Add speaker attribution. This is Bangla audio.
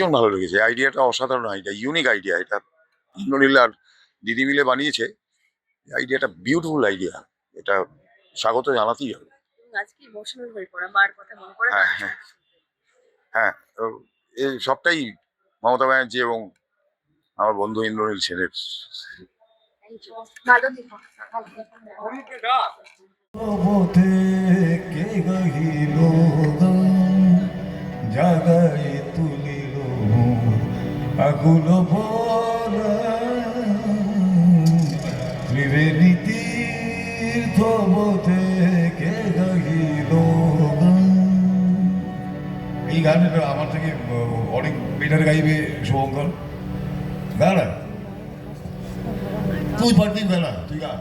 Speaker 1: ভীষণ ভালো লেগেছে। আইডিয়াটা অসাধারণ আইডিয়া ইউনিক আইডিয়া এটা। ইন্দ্রনীল আর দিদি মিলে বানিয়েছে। আইডিয়াটা বিউটিফুল আইডিয়া এটা স্বাগত জানাতেই হবে।
Speaker 2: হয়ে পড়া মার কথা মনে করে
Speaker 1: হ্যাঁ, হ্যাঁ। হ্যাঁ এই সবটাই মমতা ব্যানার্জি এবং আমার বন্ধু ইন্দ্রনীল সেনের।
Speaker 2: ভালো
Speaker 3: আকুল ত্রিবেণী তীর্থ পথে কে গহিল এই গানটা আমার থেকে অনেক বেটার গাইবে শুভঙ্কর। গান তুই পারবি বেলা, তুই গা।